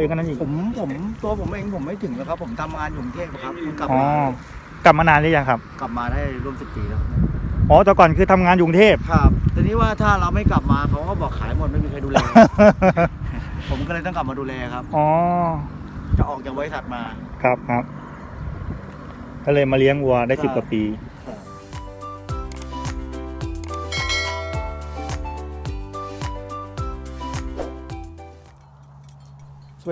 เลยกันนั้นอีกผมผมตัวผมเองผมไม่ถึงแล้วครับ ผมทำงานอยู่กรุงเทพครับผมกลับอ๋อมากลับมานานหรือยังครับกลับมาได้ร่วมสิบปีแล้วอ๋อแต่ก่อนคือทำงานอยู่กรุงเทพ ครับทีนี้ว่าถ้าเราไม่กลับมาเขาก็บอกขายหมดไม่มีใครดูแล ผมก็เลยต้องกลับมาดูแลครับ อ๋อจะออกจากบริษัทมา ครับครับ ก็เลยมาเลี้ยงวัวได้ครับสิบกว่าปี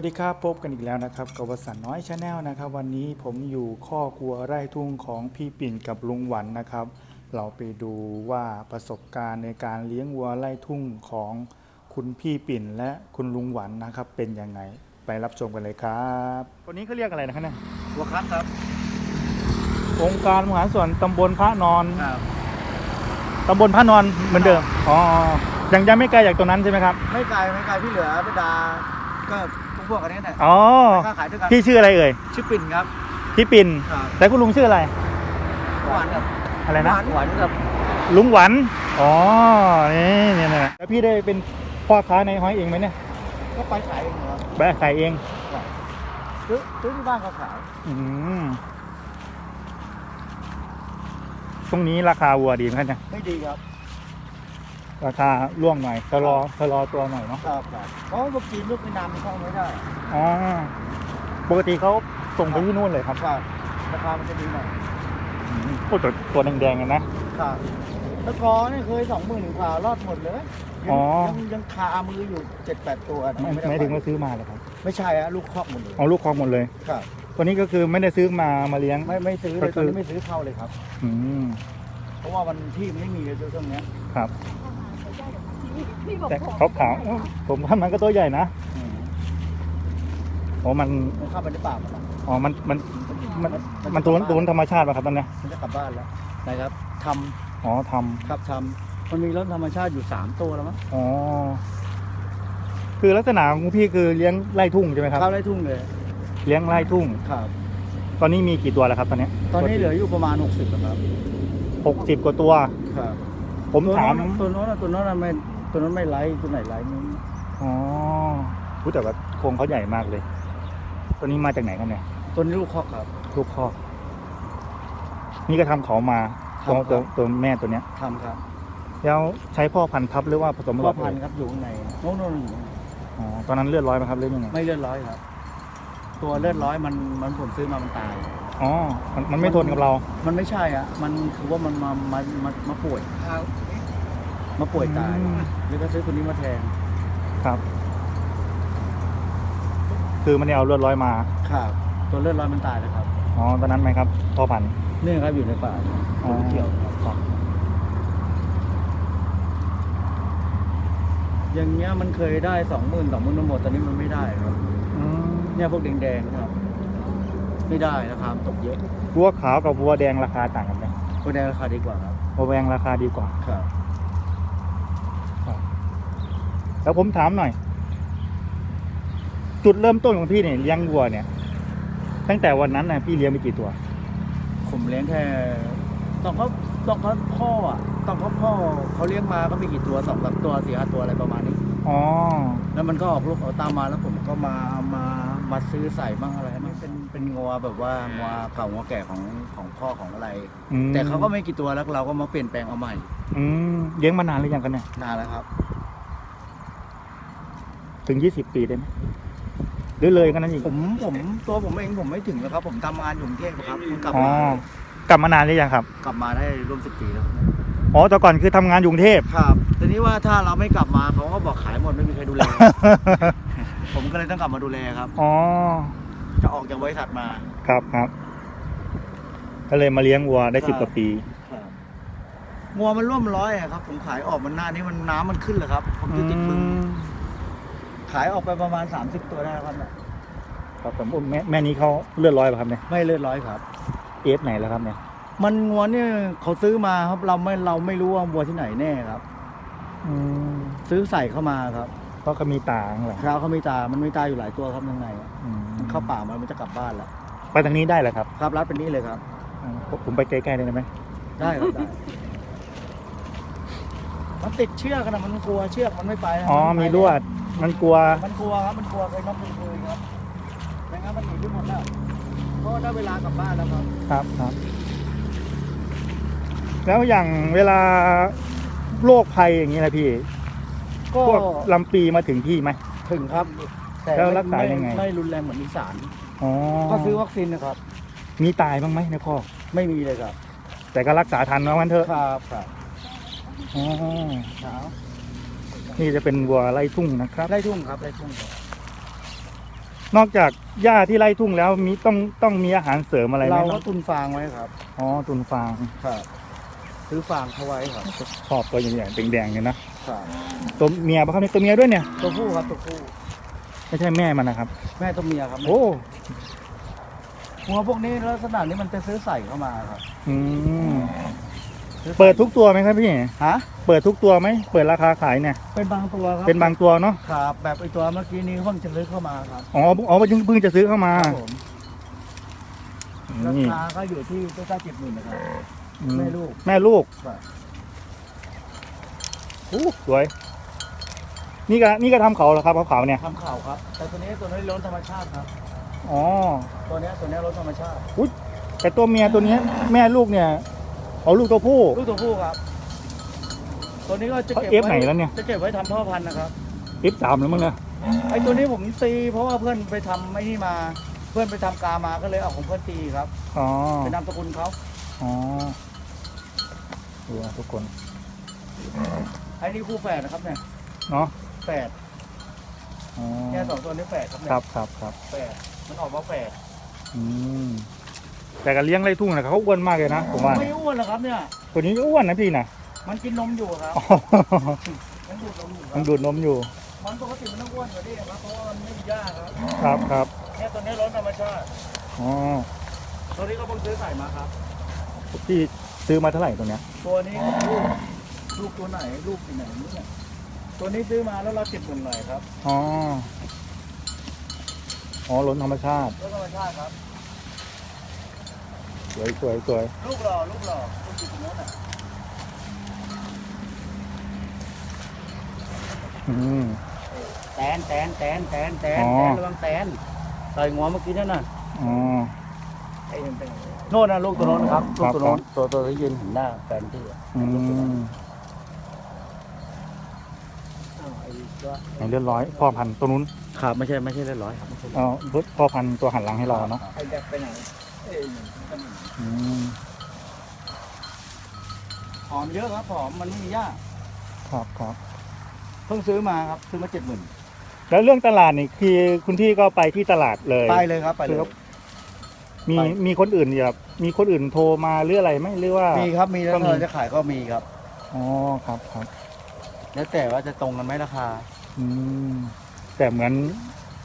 วัสดีครับพบกันอีกแล้วนะครับกับวสันต์น้อยชาแนลนะครับวันนี้ผมอยู่ข้อกลัวไร่ทุ่งของพี่ปิ่นกับลุงหวันนะครับ เราไปดูว่าประสบการณ์ในการเลี้ยงวัวไร่ทุ่งของคุณพี่ปิ่นและคุณลุงหวันนะครับ เป็นยังไงไปรับชมกันเลยครับตัวนี้เขาเรียกอะไรนะครับเนี่ยหัวคัดครับองค์การมหาส่วนตำบลพระนอนครับตำบลพระนอนเหมือนเดิมอ๋อยังยังไม่ไกลจากตรงนั้นใช่ไหมครับ ไม่ไกลไม่ไกลพี่เหลือพี่ดาก็ พวกพวกกันนี้แหละอ๋อค้าขายด้วยกันพี่ชื่ออะไรเอ่ยชื่อปิ่นครับพี่ปิ่นครับแต่คุณลุงชื่ออะไรหวานครับอะไรนะหวานหวานครับลุงหวันอ๋อนี่เนี่ยนะแล้วพี่ได้เป็นพ่อค้าในห้อยเองไหมเนี่ยก็ไปขายเองครับแบะขายเองซื้อซื้อที่บ้านเขาขายอืมช่วงนี้ราคาวัวดีไหมครับเนี่ยไม่ดีครับ ราคาร่วงหน่อยชะลอชะลอตัวหน่อยเนาะครับครับเพราะว่าจีนลูกในนามมันเข้าไม่ได้อ๋อปกติเขาส่งไปที่นู่นเลยครับครับราคามันจะดีหน่อยอืมโอ้ตัวตัวแดงๆกันนะครับตะกอเนี่ยเคยสองหมื่นกว่ารอดหมดเลยยังอ๋อยังยังคามืออยู่เจ็ดแปดตัวไม่ด้ไม่ถึงปว่าซื้อมาเลยครับ ไม่ใช่ฮะลูกคอกหมดเลยเอาลูกคอกหมดเลยครับตัวนี้ก็คือไม่ได้ซื้อมามาเลี้ยงไม่ไม่ซื้อเลก็ยคืตอนอนี้ไม่ซื้อเข้าเลยครับ อืมเพราะว่ามันที่มันไม่มีเลยช่วงเนี้ยครับพี่บอก แต่ผมขาวขาวๆอ้าวผมว่ามันก็ตัวใหญ่นะอืมอ๋อมันมันเข้าไปในป่าหมดแล้วอ๋อมันมันมันมันตัวนั้นตัวนั้นธรรมชาติป่ะครับตอนเนี้ยมันจะกลับบ้านแล้วนะครับทอ๋อทำครับทำมันมีรถธรรมชาติอยู่สามตัวแล้วมั้งำอ๋อคือลักษณะของพี่คือเลี้ยงไร่ทุ่งใช่ไหมครับเข้าไร่ทุ่งเลย เลี้ยงไร่ทุ่งครับ ตอนนี้มีกี่ตัวแล้วครับ ตอนเนี้ยตอนนี้เหลืออยู่ประมาณ60แล้วครับหกสิบกว่าตัวครับผมตัวถามโน้นตัวโน้นน่ะตัวโน้นน่ะไม่ ตัวโน้นไม่ไลฟ์ตัวไหนไลฟ์นี่อ๋อรู้แต่ว่าโครงเขาใหญ่มากเลย ตัวนี้มาจากไหนครับเนี่ย ตัวนี้ลูกคอกครับ ลูกคอก นี่ก็ทำเขามาครับ ตัวตัวครับตัวแม่ตัวเนี้ย ทำครับแล้วใช้พ่อพันธุ์ทับหรือว่าผสมพ่รออบพันธุ์เอ่ยครับอยู่ข้างในโน้นโน้นอยู่อ๋อตอนนั้นเลือดร้อยไหมครับหรือยังไงไม่เลือดร้อยครับ ตัวเลือดร้อยมันมันผมซื้อมามันตาย อ๋อมันมันไม่ทนกับเรา มันไม่ใช่อะมันคือว่ามันมามามามาป่วย มาป่วยตาย อืม แล้วก็ซื้อตัวนี้มาแทนครับ คือมันได้เอาเลือดร้อยมา ครับตัวเลือดร้อยมันตายแล้วครับอ๋อ ตอนนั้นไหมครับพ่อพันธุ์นี่ครับอยู่ในป่าอ๋อไม่เกี่ยวครับ อย่างเงี้ยมันเคยได้สองหมื่นสองหมื่นทั้งหมดตอนนี้มันไม่ได้ครับ อืมเนี่ยพวกแดงๆนะครับ ไม่ได้นะครับตกเยอะวัวขาวกับวัวแดงราคาต่างกันไหมพวกแดงราคาดีกว่าครับ วัวแดงราคาดีกว่า ครับ แล้วผมถามหน่อย จุดเริ่มต้นของพี่เนี่ยเลี้ยงวัวเนี่ย ตั้งแต่วันนั้นนะพี่เลี้ยงไปกี่ตัว ผมเลี้ยงแค่ต้องเขาต้องเขาพ่ออะต้องเขาพ่อเขาเลี้ยงมาก็มีกี่ตัวสองสามตัวสี่ห้าตัวอะไรประมาณนี้ อ๋อ แล้วมันก็ออกลูกออกตามมาแล้วผมก็มามามาซื้อใส่บ้างอะไรมันเป็นเป็นงัวแบบว่างัวเก่างัวแก่ของของพ่อของอะไร อืม แต่เขาก็ไม่กี่ตัวแล้วเราก็มาเปลี่ยนแปลงเอาใหม่อืมเลี้ยงมานานหรือยังกันเนี่ย นานแล้วครับ ถึงยี่สิบปีได้ไหมหรือเลยกันนั้นอีกผมผมตัวผมเองผมไม่ถึงแล้วครับ ผมทำงานอยู่กรุงเทพครับผมกลับอ๋อมากลับมานานหรือยังครับกลับมาได้ร่วมสิบปีแล้ว อ๋อแต่ก่อนคือทำงานอยู่กรุงเทพ ครับทีนี้ว่าถ้าเราไม่กลับมาเขาก็บอกขายหมดไม่มีใครดูแล ผมก็เลยต้องกลับมาดูแลครับ อ๋อจะออกจากบริษัทมา ครับครับก็เลยมาเลี้ยงวัวได้ครัสิบบ กว่าปี งัวมันร่วมร้อยอะครับ ผมขายออกมันหน้านี้มันน้ำมันขึ้นเลยครับ ผมจะติดบึง ขายออกไปประมาณ 30 ตัวได้แล้วครับเนี่ยครับผมแม่แม่นี้เขาเลือดร้อยป่ะครับเนี่ยไม่เลือดร้อยครับ เอฟไหนแล้วครับเนี่ย มันงัวเนี่ยเขาซื้อมาครับเราไม่เราไม่รู้ว่าวัวที่ไหนแน่ครับ อืมซื้อใส่เข้ามาครับเพราะเขามีตาข้างหลังคราวเขามีตา มันมีตาอยู่หลายตัวครับข้างในอะอืมมันเข้าป่ามามันจะกลับบ้านแล้วไปทางนี้ได้เหรอครับครับรัดเป็นนี่เลยครับอ่าผมผมไปใกล้ๆได้ไหมได้ครับได้ มันติดเชือกนะมันกลัวเชือกมันไม่ไปนะอ๋อนไไปมีลวด มันกลัว มันกลัวครับ มันกลัวเคยน้องเคยเคยครับไม่งั้นมันหนีไปหมดแล้วเพราะว่าได้เวลากลับบ้านแล้วครับ ครับครับ แล้วอย่างเวลาโรคภัยอย่างนี้นะพี่ ก็พวกลำปีมาถึงพี่ไหม ถึงครับ แต่แล้วรักษายังไงม่ไม่รุนแรงเหมือนอีสานอ๋อก็ซื้อวัคซีนนะครับ มีตายบ้างไหมในคอกไม่มีเลยครับ แต่ก็รักษาทันว่ามันเถอะ ครับครับอ๋อขาว นี่จะเป็นวัวไล่ทุ่งนะครับ ไล่ทุ่งครับไล่ทุ่งครับนอกจากหญ้าที่ไล่ทุ่งแล้วมีต้องต้องมีอาหารเสริมอะไรไหมเราคก็รับตุนฟางไว้ครับอ๋อตุนฟางครับซื้อฟางเขาไว้ครับชอบตัวใหญ่ๆแดงๆเนี่ยนะครับตัวเมียปะครับเนี่ยตัวเมียด้วยเนี่ย ตัวผู้ครับตัวผู้ไม่ใช่แม่มันนะครับ แม่ตัวเมียครับโอ้หัวพวกนี้ลักษณะนี้มันจะซื้อใส่เข้ามาครับ อืมซื้อใส่ เปิดทุกตัวไหมครับพี่ฮะเปิดทุกตัวไหมเปิดราคาขายเนี่ยเป็นบางตัวครับเป็นบางตัวเนาะครับแบบไอตัวเมื่อกี้นี้เพิ่งจะซื้อเข้ามาครับอ๋ออ๋อเพิ่งเพิ่งจะซื้อเข้ามาครับผมรานี่คาก็อยู่ที่ใกล้ๆเจ็ดหมื่นนะครับอืแม่ลูกแม่ลูกครับโอ้สวย นี่ก็นี่ก็ทำเขาเหรอครับขาวๆเนี่ยทำข่าวครับ แต่ตัวนี้ตัวนี้ล้นธรรมชาติครับอ๋อตัวเนี้ยตัวเนี้ยล้นธรรมชาติแต่ตัวเมียตัวเนี้ยแม่ลูกเนี่ย เอาลูกตัวผู้ ลูกตัวผู้ครับ ตัวนี้ก็จะเขาเก็บเอฟไหนแล้วเนี่ย จะเก็บไว้ทำพ่อพันธุ์นะครับเอฟสามแล้วมั้งเนี่ยไอตัวนี้ผมตี เพราะว่าเพื่อนไปทำไอ้นี่มา เพื่อนไปทำกามาก็เลยเอาของเพื่อนตีครับ อ๋อเป็นนามสกุลเขาอ๋อดูนะทุกคนไอ้นี่คู่แฝดนะครับเนี่ย เนาะแฝดอ๋อเนี่ยสองตัวนี้แฝดครับเนี่ยครับครับครับแฝดมันออกมาแฝดอืม แต่การเลี้ยงไร่ทุ่งนะครับเขาอ้วนมากเลยนะผมว่าไม่อ้วนหรอกครับเนี่ยตัวนี้ก็อ้วนนะพี่นะมันกินนมอยู่ครับอ๋อมันดูดนมอยู่คมัรันบดูดนมอยู่มันปกติมันต้องอ้วนกว่านี้ครับเพราะว่ามันไม่มีหญ้าครับ ครับครับเนี่ยตัวนี้ล้นธรรมชาติอ๋อตัวนี้ก็เพิ่งซื้อใส่มาครับพี่ซื้อมาเท่าไหร่ตัวเนี้ยตัวนี้ลูกลูกตัวไหนลูกที่ไหนเนี่ยตัวนี้ซื้อมาแล้วเราติดหมื่นหน่อยครับอ๋ออ๋อล้นธรรมชาติล้นธรรมชาติครับส วยสวยสวยลูกหล่อลูกหล่อลูกติดตรงโน้นอะอืมแตนแตนแตนแตนแตนอ๋อแตนระวังแตนต่อยงอเมื่อกี้นั่นน่ะอ๋อไอ้นั่นเป็นโน่นนะลูกตัวโน้นนะครับลูกตัวโน้นครับตัวตัวที่ยืนเห็นหน้าแฟนที่อะอืมอ้าวไอ้ตัวไหนเรียบร้อยพ่อพันธุ์ตัวนู้นครับไม่ใช่ไม่ใช่เรียบร้อยครับไม่ใช่เอาพ่อพันธุ์ตัวหันหลังให้เราเนาะไอ้แดกไปไหนเอ้ยอืมหอมเยอะครับหอมมันไม่มีหญ้าครับครับ เพิ่งซื้อมาครับซื้อมาเจ็ดหมื่นแล้วเรื่องตลาดนี่คือคุณพี่ก็ไปที่ตลาดเลยไปเลยครับไปเลย มีไป มีคนอื่นแบบมีคนอื่นโทรมาหรืออะไรไหมหรือว่า มีครับมีแล้วก็มี เราจะขายก็มีครับ อ๋อครับครับ แล้วแต่ว่าจะตรงกันไหมราคาอืมแต่เหมือน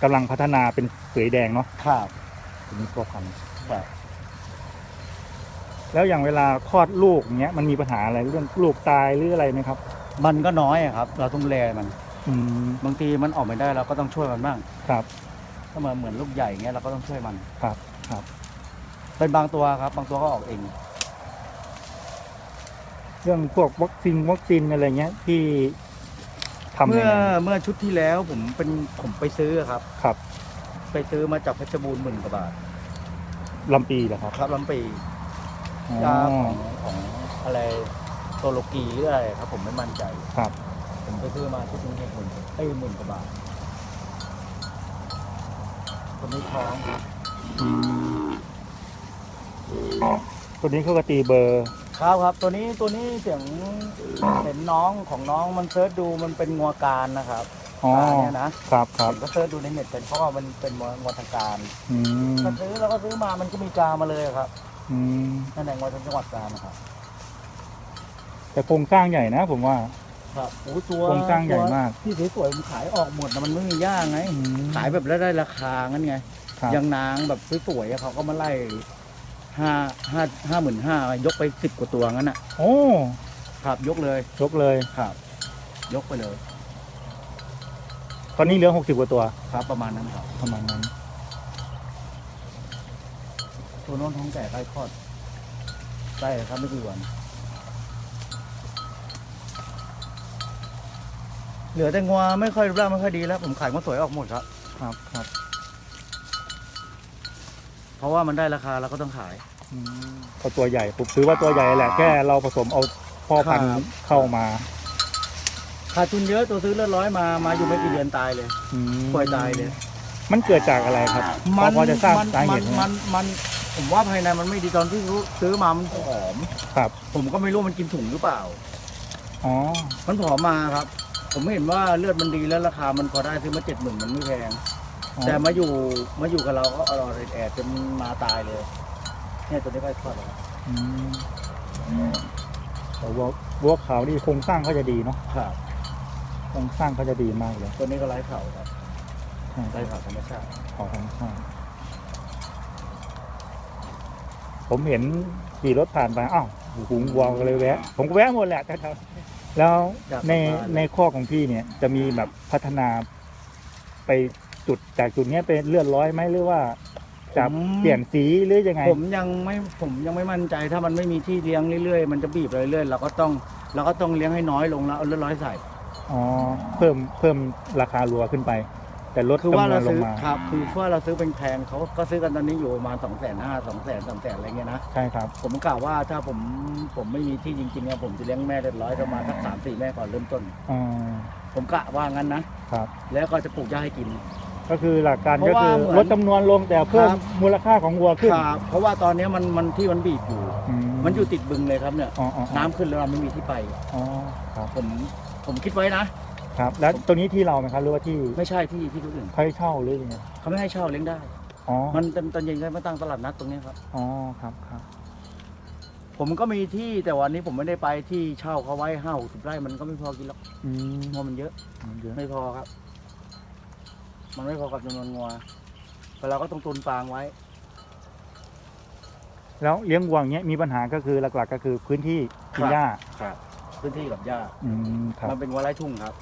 กำลังพัฒนาเป็นเสือแดงเนาะครับถึงพ่อพันธุ์ ครับ แล้วอย่างเวลาคลอดลูกอย่างเงี้ยมันมีปัญหาอะไรเรื่องลูกตายหรืออะไรไหมครับ มันก็น้อยอะครับ เราต้องดูแลมันอืมบางทีมันออกไม่ได้เราก็ต้องช่วยมันบ้างครับถ้ามันเหมือนลูกใหญ่อย่างเงี้ยเราก็ต้องช่วยมัน ครับครับ เป็นบางตัวครับ บางตัวก็ออกเองเรื่องพวกวัคซีนวัคซีนอะไรเงี้ยที่ทำยังเมื่อไงเมื่อชุดที่แล้วผมเป็นผมไปซื้อครับ ครับไปซื้อมาจากเพชรบูรณ์หมื่นกว่าบาทลำปีเหรอครับ ครับลำปีอ๋อ ยาของของอะไรโซโลกีหรืออะไรครับ ผมไม่มั่นใจ ครับ ผมไปซื้อมาชุดนี้ให้คนไอ้หมื่นกว่าบาทคนนี้ท้องอืมตัวนี้เขาก็ตีเบอร์ ครับครับ ตัวนี้ตัวนี้เสียงเห็นน้องของน้องมันเซิร์ชดูมันเป็นงัวการนะครับอ๋อตาเนี่ยนะครับครับผมก็เซิร์ชดูในเน็ตเป็นเพราะว่ามันเป็นงัวงัวทางการอืมถ้าซื้อเราก็ซื้อมามันก็มีกามาเลยครับ อืมนั่นแหละงัวทางจังหวัดกาญนะครับแต่โครงสร้างใหญ่นะผมว่า ครับโอ้ตัวโครงสร้างใหญ่มากที่สวยๆมันขายออกหมดนะมันไม่มีย่างไง อืมขายแบบแล้วได้ราคางั้นไง ครับอยังนางแบบสวยๆอะเขาก็มาไล่ห้าห้าห้าหมื่นห้ายกไปสิบกว่าตัวงั้นอะ โอ้ครับ ยกเลย ยกเลย ครับ ยกไปเลย ตอนนี้เหลือหกสิบกว่าตัว ครับประมาณนั้นครับ ประมาณนั้น ตัวโน้นท้องแก่ใกล้คลอดใกล้ครับไม่กี่วัน เหลือแต่งัวไม่ค่อยรูปร่างไม่ค่อยดีแล้ว ผมขายงัวสวยออกหมดครับ ครับครับ เพราะว่ามันได้ราคาเราก็ต้องขายอืมก็ตัวใหญ่ผมถือว่าตัวใหญ่แหละแค่เราผสมเอาพ่อพันธุ์ครับ เข้ามาขาดทุนเยอะตัวซื้อเลือดร้อยมามาอยู่ไม่กี่เดือนตายเลยอืมป่วยตายเลย มันเกิดจากอะไรครับพอพอจะทราบมันสาเหมัตุนไหมมันมัน ผมว่าภายในมันไม่ดีตอนที่ซื้อมามันผอม ครับ ผมก็ไม่รู้มันกินถุงหรือเปล่า อ๋อ มันผอมมาครับ ผมเห็นว่าเลือดมันดีแล้วราคามันพอได้ซื้อมาเจ็ดหมื่นมันไม่แพงแต่มาอยู่มาอยู่กับเราก็อร่อยแอดจนมาตายเลยเนี่ยตัวนี้ก็ทอดแล้วอืมแต่วัววัวขาวนี่โครงสร้างเขาจะดีเนาะ ครับ โครงสร้างเขาจะดีมากเลยตัวนี้ก็ไร้เข่าครับใช่ไร้เข่าธรรมชาติ ขอธรรมชาติ ผมเห็นขี่รถผ่านไปอ้าวหุงวัวก็เลยแวะ ผมก็แวะหมดแหละแถวๆแล้วในในข้อของพี่เนี่ยจะมีแบบพัฒนาไปจุดจากจุดเนี้ยเป็นเลื่อนร้อยไหมหรือว่าจะเปลี่ยนสีหรือยังไง ผมยังไม่ผมยังไม่มั่นใจ ถ้ามันไม่มีที่เลี้ยงเรื่อยๆมันจะบีบเรื่อยๆเราก็ต้องเราก็ต้องเลี้ยงให้น้อยลงแล้วเอาเลือดร้อยใส่อ๋อเพิ่มเพิ่มราคารัวขึ้นไป แต่ลดคือว่าจำนวเรานลงซื้อมาครับคือว่าเราซื้อเป็นแพงเขาก็ซื้อกันตอนนี้อยู่ประมาณสองแสนห้าสองแสนสามแสนอะไรเงี้ยนะใช่ครับผมกล่าวว่าถ้าผมผมไม่มีที่จริงๆเนี่ยผมจะเลี้ยงแม่เรียบร้อยประมาณสักสามสี่แม่ก่อนเริ่มต้นอ๋อผมผมกะว่างั้นนะครับ แล้วก็จะปลูกหญ้าให้กิน ก็คือหลักการเพก็ราะว่าคือเหมือนลดจำนวนลงแต่เพิ่มครับมูลค่าของวัวขึ้นครับเพราะว่าตอนนี้มันมันที่มันบีบอยู่อืมันอยู่ติดบึงเลยครับเนี่ยอ๋ออ๋อน้ำขึ้นแล้วเราไม่มีที่ไปอ๋อครับผมผมคิดไว้นะ ครับ แล้วตรงนี้ที่เราไหมครับหรือว่าที่ไม่ใช่ที่ที่คนอื่นเขาให้เช่าหรือยังไงเขาไม่ให้เช่าเลี้ยงได้ อ๋อ มันเป็นตอนเย็นก็มาตั้งตลาดนัดตรงเนี้ยครับ อ๋อ ครับครับ ผมก็มีที่แต่วันนี้ผมไม่ได้ไปที่เช่าเขาไว้ห้าหกสิบไร่มันก็ไม่พอกินหรอกอืมงัวมันเยอะ เยอะไม่พอครับ มันไม่พอกับจำนวนงัวแต่เราก็ต้องตุนฟางไว้ แล้วเลี้ยงวัวอย่างเงี้ยมีปัญหาก็คือหลักๆก็คือพื้นที่กินครับหญ้า ครับ พื้นที่กับหญ้า อืม ครับ มันเป็นวัวไร่ทุ่งครับ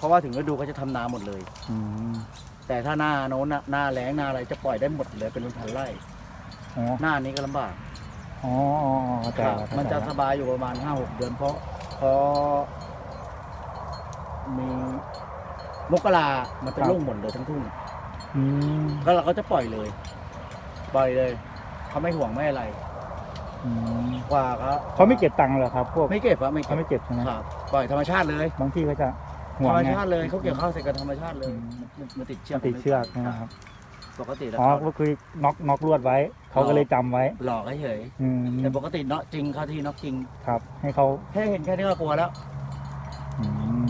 เพราะว่าถึงฤดูเขาจะทำนาหมดเลย อืมแต่ถ้าหน้าโน้นน่ะหน้าแล้งหน้าอะไรจะปล่อยได้หมดเลยเป็นพันไร่ อ๋อหน้านี้ก็ลำบากอ๋ออ๋ออ๋อเข้าใจครับแล้วเข้ามันใจจะแล้วสบายอยู่ประมาณห้าหกเดือนเพราะเพราะมีมกรามันจะโล่งหมดเลยทั้งทุ่ง อืมก็เราก็จะปล่อยเลย ปล่อยเลย เขาไม่ห่วงไม่อะไร อืมกว่าเขาเขาไม่เก็บตังค์เหรอครับ พวกไม่เก็บครับไม่เขาเก็บไม่เก็บใช่ไหมครับปล่อยธรรมชาติเลย บางที่เขาจะ ห่ธวรงรมไงชาติเลยเขาเกี่ยวข้าวเสร็จกับธรรมชาติเลยอืมมันมันติดเชือกมันติดเชือกนะครับปกติแล้วอ๋อก็คือน็อกน็อกลวดไว้ เขาก็เลยจำไว้ หลอกเฉยอืมๆแต่ปกติเนาะจริงเข้าที่เนาะจริงครับ ให้เขาแค่เห็นแค่นี้ก็กลัวแล้ว อืม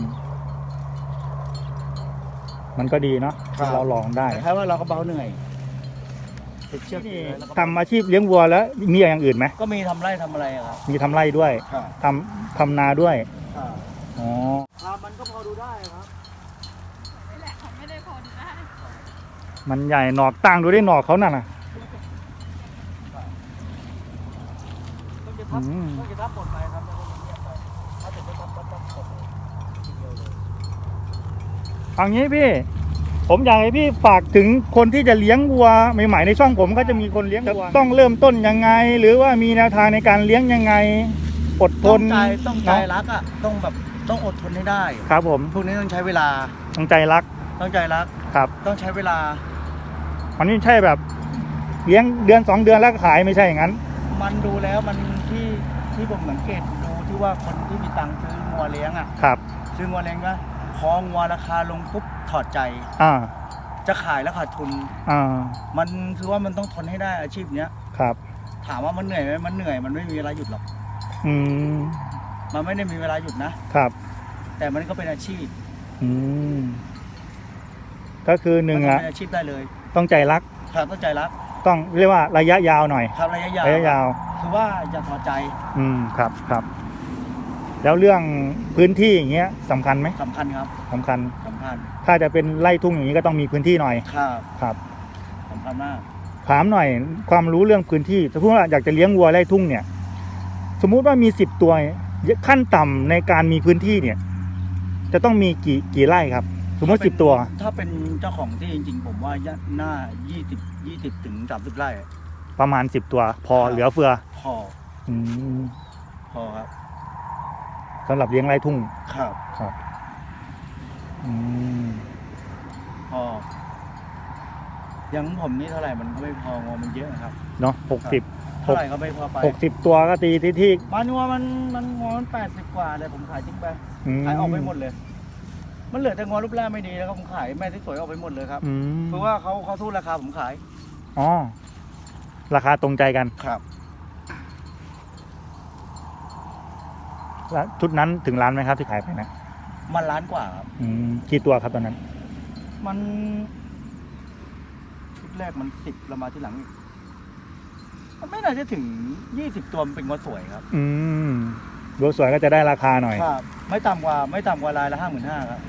มันก็ดีเนาะครับ เราลองได้คล้ายๆว่าเราก็เบาเหนื่อยติดเชือกนี่เลยแล้วก็ทำอาชีพเลี้ยงวัวแล้วมีอย่างอื่นไหมก็มีทำไร่ทำอะไรอะครับมีทำไร่ด้วยครับทำทำนาด้วยอ๋อ มันก็พอดูได้ครับนี่แหละเขาไม่ได้พอดูได้มันใหญ่หนอกตั้งดูได้หนอกเขานั่นน่ะ ต้องจะทับอืม ต้องจะทับหมดไปครับแล้วก็เงียบไปถ้าจะไม่ทับก็ต้องหมดเลยทีเดียวเลยเอางี้พี่ ผมอยากให้พี่ฝากถึงคนที่จะเลี้ยงวัวใหม่ๆในช่องผมก็จะมีคนเลี้ยงวัวต้องเริ่มต้นยังไง หรือว่ามีแนวทางในการเลี้ยงยังไงอดทต้อนงใจต้องใจเนาะ รักอะต้องแบบ ต้องอดทนให้ได้ครับผมพวกนี้ต้องใช้เวลาต้องใจรักต้องใจรักครับ ต้องใช้เวลามันไม่ใช่แบบเลี้ยงเดือนสองเดือนแล้วก็ขายไม่ใช่อย่างนั้น มันดูแล้วมันที่ที่ผมสังเกตดูที่ว่าคนที่มีตังค์ซื้องัวเลี้ยงอะครับ ซื้องัวเลี้ยงนะพองัวราคาลงปุ๊บถอดใจอ่าจะขายแล้วขาดทุนอ่ามันคือว่ามันต้องทนให้ได้อาชีพเนี้ยครับ ถามว่ามันเหนื่อยไหมมันเหนื่อยมันไม่มีเวลาหยุดหรอก อืม มันไม่ได้มีเวลาหยุดนะ ครับ แต่มันก็เป็นอาชีพอืมก็คือหนึ่งมัอะเป็นอาชีพได้เลยต้องใจรัก ครับต้องใจรักต้องเรียกว่าระยะยาวหน่อย ครับระยะยาวระยะยาว คือว่าอย่าถอดใจอืมครับครับ แล้วเรื่องพื้นที่อย่างเงี้ยสำคัญไหมสำคัญครับสำคัญ สำคัญถ้าจะเป็นไร่ทุ่งอย่างนี้ก็ต้องมีพื้นที่หน่อย ครับครับ สำคัญมาก ถามหน่อยความรู้เรื่องพื้นที่สมมติว่าอยากจะเลี้ยงวัวไร่ทุ่งเนี่ย สมมุติว่ามีสิบตัว ขั้นต่ำในการมีพื้นที่เนี่ย จะต้องมีกี่กี่ไร่ครับ สมมติสิบตัว ถ้าเป็นเจ้าของที่จริงๆ ผมว่าหน้ายี่สิบยี่สิบถึงสามสิบไร่ ประมาณสิบตัว พอครับเหลือเฟือ พออืมพอครับสำหรับเลี้ยงไร่ทุ่ง ครับครับอืมพออย่างผมนี่เท่าไหร่มันก็ไม่พองอมันเยอะครับ เนาะหกสิบ เท่าไหร่ก็ไม่พอไปหกสิบตัวก็ตีที่ที่มันงัวมันมันงัวมันแปดสิบกว่าเลยผมขายทิ้งไปมขายออกไปหมดเลย มันเหลือแต่งัวรูปร่างไม่ดีแล้วก็ผมขายแม่ที่สวยออกไปหมดเลยครับอืมเพราะว่าเขาเขาสู้ราคาผมขายอ๋อราคาตรงใจกันครับแล้วชุดนั้นถึงร้านไหมครับที่ขายไปนะมันล้านกว่าครับอืมกี่ตัวครับตอนนั้น มันชุดแรกมันสิบเรามาที่หลังอีกมัน ไม่น่าจะถึงยี่สิบตัวมันเป็นงัวสวยครับอืมดูสวยก็จะได้ราคาหน่อย ครับ ไม่ต่ำกว่าไม่ต่ำกว่าลายละห้าหมื่นห้าครับ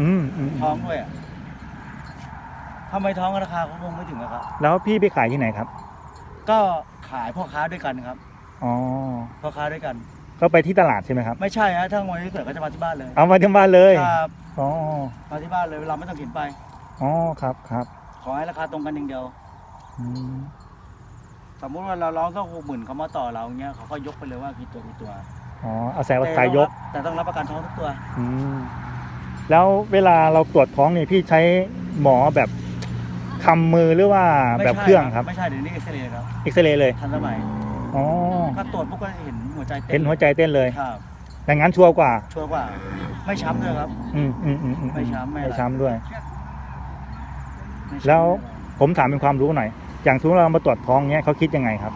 อืมอืมท้องด้วยอะทำไมท้องราคาเขาคงไม่ถึงอะครับ แล้วพี่ไปขายที่ไหนครับ ก็ขายพ่อค้าด้วยกันครับอ๋อ พ่อค้าด้วยกัน ก็ไปที่ตลาดใช่ไหมครับ ไม่ใช่ฮะถ้างวยที่สวยก็จะมาที่บ้านเลยเอามาที่บ้านเลย ครับอ๋อ มาที่บ้านเลยเวลาไม่ต้องเข็นไป อ๋อ ครับครับขอให้ราคาตรงกันอย่างเดียว อืม สมมุติว่าเราร้องสักหกหมื่นเขามาต่อเราเงี้ยเขาก็ยกไปเลยว่ากี่ตัวกี่ตัวอ๋อเอาแสดงว่าขายยก แต่ต้องรับประกันท้องทุกตัวอืมแล้วเวลาเราตรวจท้องนี่พี่ใช้หมอแบบคำมือหรือว่าไม่แบบใช่เครื่องครับไม่ใช่เดี๋ยวนี้เอ็กซเรย์ครับเอ็กซเรย์เลยทันสมัยอ๋อก็ตรวจปุ๊บก็เห็นหัวใจเต้นเห็นหัวใจเต้นเลยครับแต่งั้นชัวร์กว่า ชัวร์กว่า ไม่ช้ำด้วยครับ อืมอืมอืมอืไม่ช้ำไม่อะไรไม่ช้ำด้วยไม่ช้ำแล้วผมถามเป็นความรู้หน่อย อย่างสมมติเรามาตรวจท้องเนี้ยเขาคิดยังไงครับ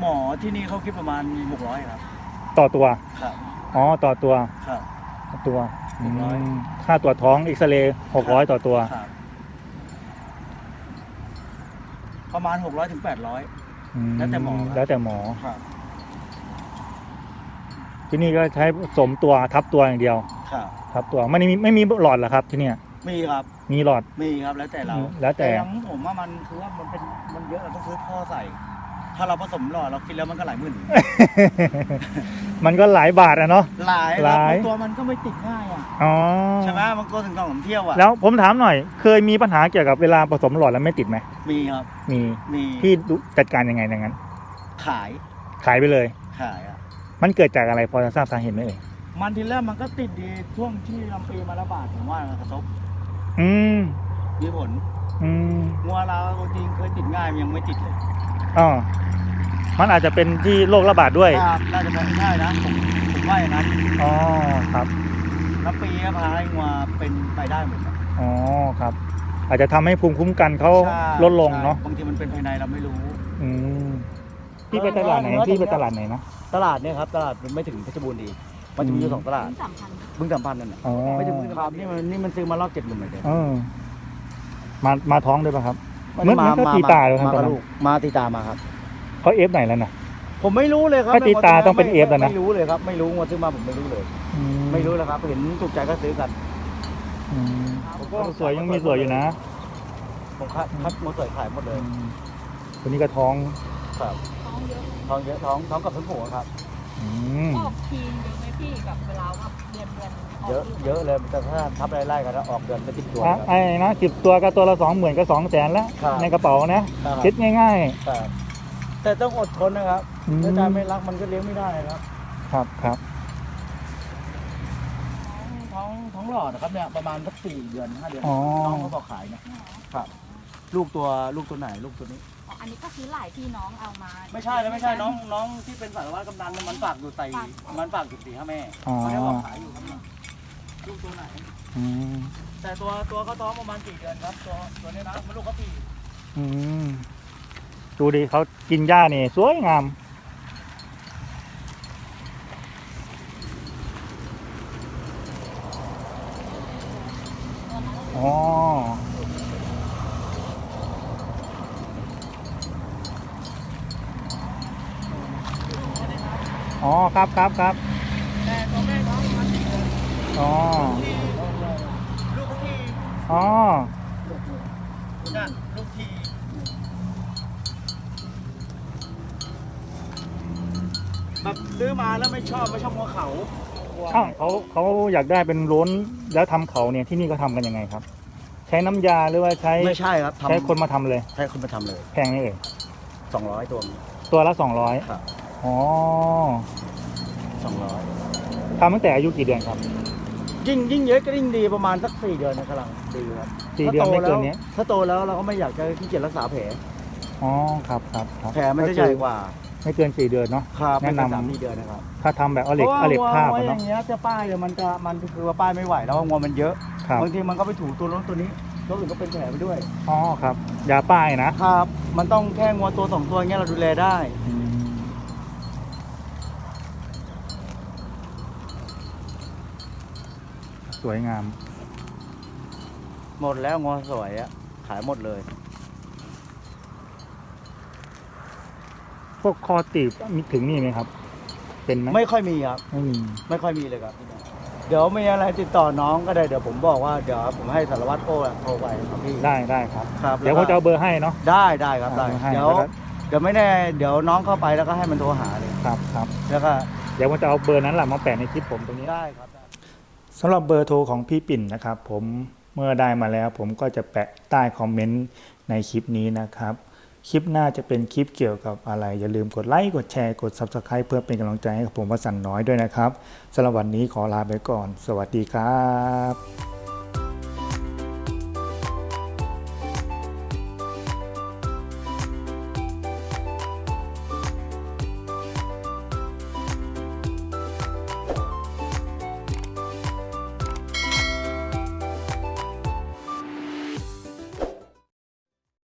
หมอที่นี่เขาคิดประมาณหกร้อยครับ ต่อตัว ครับ อ๋อ ต่อตัวครับ ต่อตัวหกร้อย มค่าตรวจท้องเอ็กซเรย์หกร้อยต่อตัว ครับ ประมาณหกร้อยถึงแปดร้อยอืแล้วแต่หมอครับ แล้วแต่หมอ ครับ ที่นี่ก็ใช้สมตัวทับตัวอย่างเดียว ครับ ทับตัวไม่มีไม่มีหลอดเหรอครับที่เนี่ย มีครับ มีหลอด มีครับแล้วแต่เราแล้วแต่อยังผมว่ามันคือว่ามันเป็นมันเยอะเราต้องซื้อพ่อใส่ ถ้าเราผสมหล่อเรากินแล้วมันก็หลายหมื่นมันก็หลายบาทอะเนาะหลายหลายบางตัวมันก็ไม่ติดง่ายอะอ๋อใช่ไหมบางตัวถึงต้องผมเที่ยวอะแล้วผมถามหน่อย เคยมีปัญหาเกี่ยวกับเวลาผสมหลอดแล้วไม่ติดไหมมีครับ มีมีพี่ดูจัดการยังไงดังนั้น ขายขายไปเลย ขายอะมันเกิดจากอะไรพอจะทราบสาเหตุไหมเอ่ยมันทีแรกมันก็ติดดีช่วงที่ลำปีมาระบาดผมว่ามันกระทบ อืมมีผลอืมงัวเราจริงเคยติดง่ายมันยังไม่ติดเลยอ๋อมันอาจจะเป็นที่โรคระบาดด้วยครับน่าจะเป็นใช่นะผมผมว่าอย่างนั้นอ๋อครับลำปีก็พาให้งัวเป็นไปได้หมดครับอ๋อครับ อาจจะทำให้ภูมิคุ้มกันเขาใช่ลดลงเนาะใช่บางทีมันเป็นภายในเราไม่รู้ อืมพี่ไปตลาดไหนเออพี่ไปตลาดไหนนะตลาดเนี่ยครับ ตลาดมันไม่ถึงเพชรบูรณ์ดี มันจะมีอยู่สองตลาดสามพันบึงสามพันนั่นแหละอ๋อไม่ถึงบึงสามพันนี่มันนี่มันซื้อมารอบเจ็ดหมื่นเลยเดียวเออมามาท้องด้วยป่ะครับ เหมือนมันก็ตีตาเลยครับมาตอนกับนั้น ลูกมาตีตามาครับ เขาเอฟไหนแล้วนะ ผมไม่รู้เลยครับถ้าตีตาต้องเป็น F แล้วนะ ไม่รู้เลยครับไม่รู้งวดซื้อมาผมไม่รู้เลย ไม่รู้เลยครับเห็นถูกใจก็ซื้อกันอืมสวยยังมีสวยอยู่นะผมคัดคัดมดสวยขายหมดเลยอืมตัวนี้ก็ท้องครับท้องเยอะท้องเยอะท้องท้องกับทั้งหัวครับ อืมออกทีมเยอะไหมพี่กับเวลาว่าเดือนเดือนกเยอะลูกเยอะเลยแต่ถ้าทับไล่ๆกันแล้วออกเดือนไปติดตัวอะครับ ไอ้นะสิบตัวก็ตัวละสองหมื่นก็สองแสนแล้ว ครับในกระเป๋านะครับ คิดง่ายครับแต่ต้องอดทนนะครับอืม ถ้าใจไม่รักมันก็เลี้ยงไม่ได้ครับๆ ครับครับท้องท้องหลอดนะครับเนี่ยประมาณสักสี่เดือนห้าเดือนอ๋อน้องเขาบอกขายนะครับ ลูกตัวลูกตัวไหนลูกตัวนี้อ๋ออั นนี้ก็คือหลายพี่น้องเอามาไม่ใช่เลยไม่ใช่น้องน้องที่เป็นสารวัตรกำนันเนี่ยมันฝากอยู่ใส่มันฝากอยู่สี่ห้าแม่อ๋อเขาได้บอกขายอยู่ครับเนี่ยลูกตัวไหน อืมแต่ตัวตัวเขาท้องประมาณสี่เดือนครับ ตัวตัวนี้นะมันลูกเขาสี่อืมดูดิเขากินหญ้านี่ สวยงาม ครับครับครับแต่ตัวแม่ท้องประมาณสี่เดือนอ๋อที่ลูกเขาที่อ๋อนั่นลูกทีแบบซื้อมาแล้วไม่ชอบไม่ชอบหัวเขาอ้าวเขาเขาอยากได้เป็นล้นแล้วทำเขาเนี่ยที่นี่ก็ทำกันยังไงครับ ใช้น้ำยาหรือว่าใช้ไม่ใช่ครับทำใช้คนมาทำเลย ใช้คนมาทำเลย แพงไหมเอ่ยสองร้อยตัวนี้ตัวละสองร้อยครับอ๋อ สองร้อยทำตั้งแต่อายุกี่เดือนครับ ยิ่งยิ่งเยอะก็ยิ่งดีประมาณสักสี่เดือนนะกำลังดีครับสี่เดือนไม่เกินนี้ถ้าโตแล้วเราก็ไม่อยากจะขี้เกียจรักษาแผลอ๋อครับครับครับแผลมันจะใหญ่กว่า ไม่เกินสี่เดือนเนาะครับแนะนำไม่เกิสามสี่เดือนนะครับถ้าทำแบบเอาเหล็กพระว่เอาเหล็กภาพวัวอะอเนาะย่างเงี้ยจะป้ายเนี่ยมันจะมันคือว่าป้ายไม่ไหวแล้วงัวมันเยอะครับบางทีมันก็ไปถูตัวนู้นตัวนี้ตัวอื่นก็เป็นแผลไปด้วยอ๋อครับยาป้ายนะครับ มันต้องแค่งัวตัวสองตัวเงี้ยเราดูแลได้ อืมส วยงาม หมดแล้วงัวสวยอะขายหมดเลย พวกคอตีบมีถึงนี่ไหมครับ เป็นไหมไม่ค่อยมีครับ ไม่มีไม่ค่อยมีเลยครับ เดี๋ยวมีอะไรติดต่อน้องก็ได้เดี๋ยวผมบอกว่าเดี๋ยวผมให้สารวัตรโอ้โทรไปครับพี่ได้ได้ครับ ครับเดี๋ยวผมจะเอาเบอร์ให้เนาะได้ได้ครับได้เอามาให้เดี๋ยวแล้วก็เดี๋ยวไม่แน่เดี๋ยวน้องเข้าไปแล้วก็ให้มันโทรหาเลยครับครับแล้วก็เดี๋ยวผมจะเอาเบอร์นั้นแหละมาแปะในคลิปผมตรงนี้ ได้ครับได้ สำหรับเบอร์โทรของพี่ปิ่นนะครับ ผมเมื่อได้มาแล้ว ผมก็จะแปะใต้คอมเมนต์ในคลิปนี้นะครับ คลิปหน้าจะเป็นคลิปเกี่ยวกับอะไร อย่าลืมกดไลค์กดแชร์กด Subscribe เพื่อเป็นกำลังใจให้กับผมวสันน้อยด้วยนะครับสำหรับวันนี้ขอลาไปก่อน สวัสดีครับ